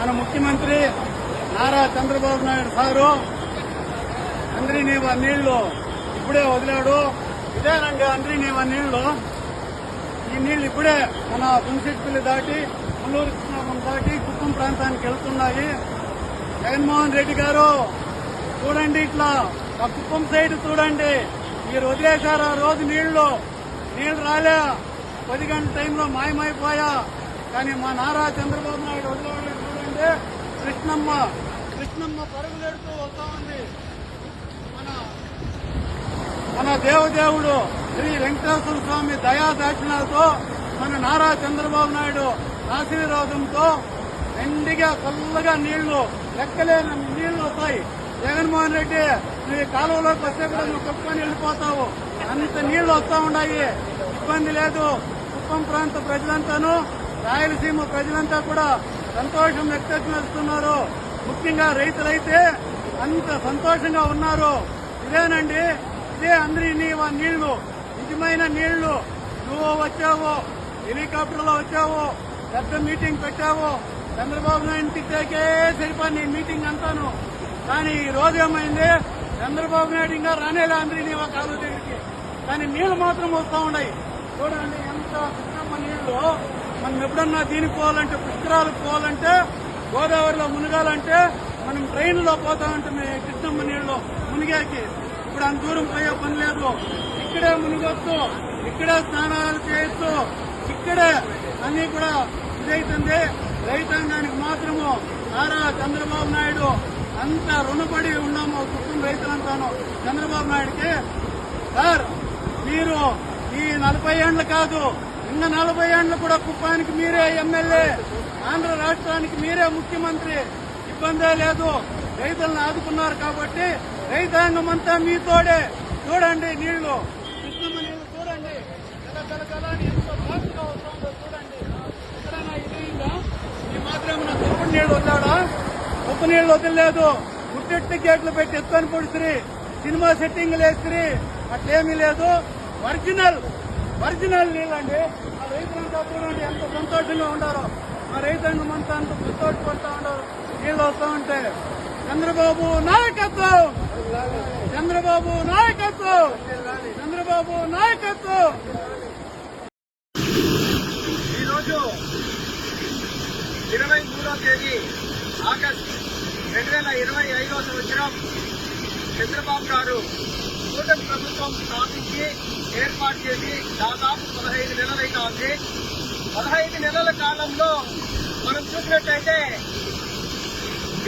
మన ముఖ్యమంత్రి నారా చంద్రబాబు నాయుడు సారు అంద్రి నీవ నీళ్ళు ఇప్పుడే వదిలాడు. ఇదేనండి అంద్రి నీవ నీళ్ళు. ఈ నీళ్ళు ఇప్పుడే మన పుంశెట్టులు దాటి ముల్లూరు కృష్ణాపురం దాటి కుప్పం ప్రాంతానికి వెళ్తున్నాయి. జగన్మోహన్ రెడ్డి గారు చూడండి ఇట్లా ఆ కుప్పం సైడ్ చూడండి. మీరు వదిలేశారు ఆ రోజు నీళ్ళు. నీళ్ళు రాలే. పది గంటల టైంలో మాయమైపోయా. కానీ మా నారా చంద్రబాబు నాయుడు వదిలేవాళ్ళు చూస్తే కృష్ణమ్మ కృష్ణమ్మ పరుగులెడుతూ వస్తా ఉంది. మన మన దేవదేవుడు శ్రీ వెంకటేశ్వర స్వామి దయా దాక్షిణాలతో మన నారా చంద్రబాబు నాయుడు ఆశీర్వాదంతో ఎండిగా చల్లగా నీళ్ళు లెక్కలేని నీళ్ళు వస్తాయి. జగన్మోహన్ రెడ్డి నువ్వు కాలువలోకి వస్తే కూడా నువ్వు కుప్పని వెళ్ళిపోతావు. అంత నీళ్ళు వస్తా ఉన్నాయి. ఇబ్బంది లేదు. కుప్పం ప్రాంత ప్రజలంతాను రాయలసీమ ప్రజలంతా కూడా సంతోషం వ్యక్తపరుస్తున్నారు. ముఖ్యంగా రైతులైతే అంత సంతోషంగా ఉన్నారు. ఇదేనండి ఇదే అందరి నీళ్ళు. నిజమైన నీళ్ళు. నువ్వు వచ్చావు హెలికాప్టర్లో వచ్చావు పెద్ద మీటింగ్ పెట్టావు చంద్రబాబు నాయుడు తిట్టాకే సరిపోయి మీటింగ్ అంతాను. కానీ ఈ రోజు ఏమైంది? చంద్రబాబు నాయుడు ఇంకా రానేలే అందరి నీవ కాదు దగ్గరికి కానీ నీళ్ళు మాత్రం వస్తూ ఉన్నాయి. చూడండి ఎంత కృష్ణమ్మ నీళ్ళు. మనం ఎప్పుడన్నా దీనికి పోవాలంటే పుష్కరాలకు పోవాలంటే గోదావరిలో మునగాలంటే మనం ట్రైన్లో పోతా ఉంటాం కృష్ణమ్మ నీళ్ళు మునిగాకి. ఇప్పుడు అంత దూరం పోయే పని లేదు. ఇక్కడే మునిగొచ్చు ఇక్కడే స్నానాలు చేయొచ్చు ఇక్కడే అన్ని కూడా ఇదైతుంది. రైతాంగానికి మాత్రము నారా చంద్రబాబు నాయుడు అంత రుణపడి ఉన్నాము కుటుంబ రైతులంతాను చంద్రబాబు నాయుడికి. సార్ మీరు ఈ నలభై ఏండ్లు కాదు నిన్న నలభై ఏళ్ళు కూడా కుప్పానికి మీరే ఎమ్మెల్యే. ఆంధ్ర రాష్ట్రానికి మీరే ముఖ్యమంత్రి. ఇబ్బందే లేదు. రైతులను ఆదుకున్నారు కాబట్టి రైతాంగం అంతా మీతోడే. చూడండి నీళ్ళు. కృష్ణమ్మ నీళ్ళు చూడండి. గల గల గల వస్తుందో చూడండి. ఎక్కడైనా ఇదైందా ఈ మాత్రం తప్పుడు నీళ్ళు వదిలాడా? ఉప్పు నీళ్ళు వదిలేదు ముట్టెట్టి గేట్లు పెట్టి ఎత్తుకొని పొడిసిరి. సినిమా సెట్టింగ్ వేసిరి. అట్లేమీ లేదు. ఒరిజినల్. ఒరిజినల్ నీళ్ళండి. ఆ రైతులంతా చూడండి ఎంత సంతోషంగా ఉండారో. ఆ రైతాంగం అంతా అంత సంతోషపడతా ఉండారు. నీళ్ళు వస్తా ఉంటే చంద్రబాబు నాయకత్వం. చంద్రబాబు నాయకత్వం. చంద్రబాబు నాయకత్వం. ఈరోజు ఇరవై మూడో తేదీ ఆగస్టు రెండు వేల ఇరవై ఐదో సంవత్సరం చంద్రబాబు గారు మొదటి ప్రభుత్వం స్థాపించి ఏర్పాటు చేసి దాదాపు పదహైదు నెలలైనా ఉంది పదహైదు నెలల కాలంలో మనం చూసినట్టయితే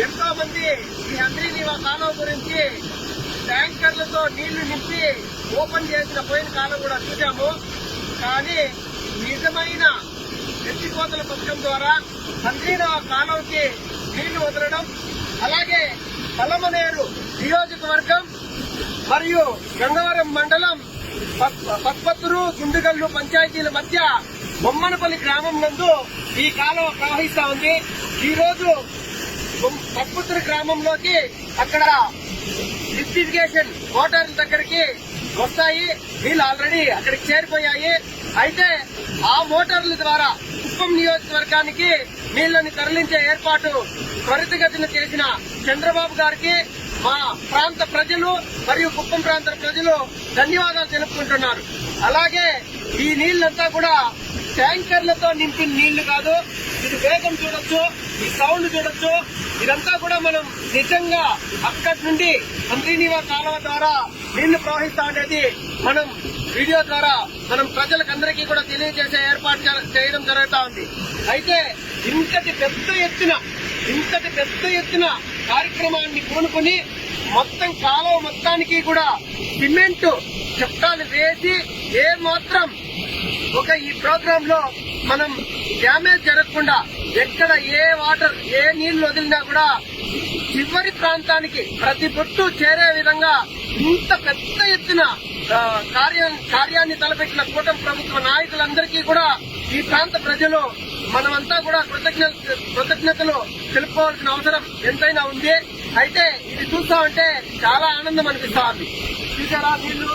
ఎంతో మంది ఈ అంద్రీనీవా కాలం గురించి ట్యాంకర్లతో నీళ్ళు నింపి ఓపెన్ చేసిన పోయిన కాలం కూడా చూసాము. కానీ నిజమైన ఎత్తిపోతల పథకం ద్వారా అంద్రీనీవా కాలంకి నీళ్ళు వదలడం అలాగే పలమనేరు నియోజకవర్గం మరియు గంగవరం మండలం పత్పత్తురు గుండుగల్లు పంచాయతీల మధ్య బొమ్మనపల్లి గ్రామం నందు ఈ కాలువ ప్రవహిస్తా ఉంది. ఈ రోజు గ్రామంలోకి అక్కడ లిఫ్ట్ ఇరిగేషన్ మోటార్ల దగ్గరికి వస్తాయి. వీళ్ళు ఆల్రెడీ అక్కడికి చేరిపోయాయి. అయితే ఆ మోటార్ల ద్వారా కుప్పం నియోజకవర్గానికి నీళ్ళను తరలించే ఏర్పాటు త్వరితగతిన చేసిన చంద్రబాబు గారికి మా ప్రాంత ప్రజలు మరియు కుప్పం ప్రాంత ప్రజలు ధన్యవాదాలు తెలుపుకుంటున్నారు. అలాగే ఈ నీళ్ళంతా కూడా ట్యాంకర్లతో నింపిన నీళ్ళు కాదు ఇది వేగం చూడొచ్చు ఈ సౌండ్ చూడొచ్చు. ఇదంతా కూడా మనం నిజంగా అక్కడి నుండి మంత్రినివా కాలువ ద్వారా నీళ్ళు ప్రవహిస్తా ఉండేది మనం వీడియో ద్వారా మనం ప్రజలకందరికీ కూడా తెలియజేసే ఏర్పాటు చేయడం జరుగుతా ఉంది. అయితే ఇంతటి పెద్ద ఎత్తున ఇంతటి పెద్ద ఎత్తున కార్యక్రమాన్ని పూనుకొని మొత్తం కాలువ మొత్తానికి కూడా సిమెంట్ చట్టాలు వేసి ఏ మాత్రం ఒక ఈ ప్రోగ్రామ్లో మనం డ్యామేజ్ జరగకుండా ఎక్కడ ఏ వాటర్ ఏ నీళ్ళు వదిలినా కూడా చివరి ప్రాంతానికి ప్రతి బొట్టు చేరే విధంగా ఇంత పెద్ద ఎత్తున కార్యం కార్యాన్ని తలపెట్టిన కూటమి ప్రభుత్వ నాయకులందరికీ కూడా ఈ ప్రాంత ప్రజలు మనమంతా కూడా కృతజ్ఞ కృతజ్ఞతలు తెలుపుకోవాల్సిన అవసరం ఎంతైనా ఉంది. అయితే ఇది చూస్తా ఉంటే చాలా ఆనందం అనిపిస్తా ఉంది చూసారా వీళ్ళు?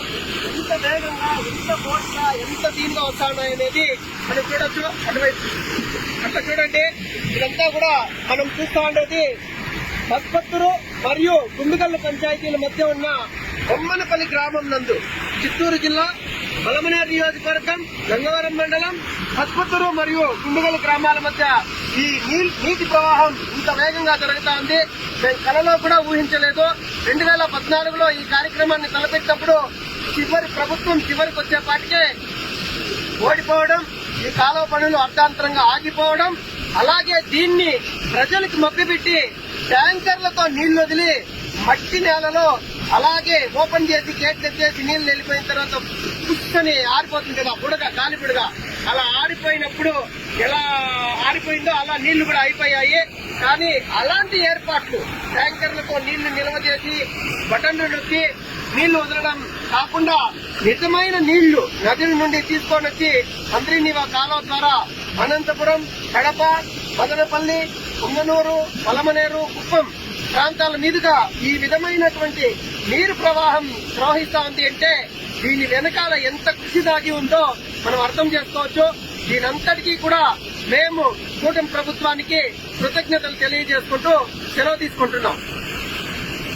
ఎంత వేగంగా ఎంత ఫోర్స్గా ఎంత దీనిగా వస్తాయి అనేది మనం చూడొచ్చు. అటువైపు అట్లా చూడండి. ఇదంతా కూడా మనం చూస్తా ఉండేది బస్పత్తురు మరియు గుండుగల్లు పంచాయతీల మధ్య ఉన్న బొమ్మనపల్లి గ్రామం నందు. చిత్తూరు జిల్లా బలమనేరు నియోజకవర్గం గంగవరం మండలం పత్పత్తురు మరియు కుండుగల గ్రామాల మధ్య ఈ నీటి ప్రవాహం ఇంత వేగంగా జరుగుతా ఉంది. మేము కలలో కూడా ఊహించలేదు. రెండు వేల పద్నాలుగులో ఈ కార్యక్రమాన్ని తలపెట్టినప్పుడు చివరి ప్రభుత్వం చివరికి వచ్చేపాటికే ఓడిపోవడం ఈ కాలువ పనులు అర్ధాంతరంగా ఆగిపోవడం అలాగే దీన్ని ప్రజలకు మభ్యపెట్టి ట్యాంకర్లతో నీళ్ళు వదిలి మట్టి నేలలో అలాగే ఓపెన్ చేసి గేట్లు ఎత్తేసి నీళ్ళు వెళ్ళిపోయిన తర్వాత పుస్తని ఆరిపోతుంది కదా బుడగ గాలి బుడగ. అలా ఆరిపోయినప్పుడు ఎలా ఆరిపోయిందో అలా నీళ్ళు కూడా అయిపోయాయి. కానీ అలాంటి ఏర్పాట్లు ట్యాంకర్లతో నీళ్ళు నిల్వ చేసి బటన్లు నొక్కి నీళ్ళు వదలడం కాకుండా నిజమైన నీళ్ళు నదుల నుండి తీసుకొని వచ్చి అంద్రినీవా కాలువ ద్వారా అనంతపురం కడప మదనపల్లి ఉంగనూరు పలమనేరు కుప్పం ప్రాంతాల మీదుగా ఈ విధమైనటువంటి నీరు ప్రవాహం ప్రవహిస్తా ఉంది అంటే దీని వెనకాల ఎంత కృషి దాగి ఉందో మనం అర్థం చేసుకోవచ్చు. దీనంతటికీ కూడా మేము కూటమి ప్రభుత్వానికి కృతజ్ఞతలు తెలియజేసుకుంటూ సెలవు తీసుకుంటున్నాం.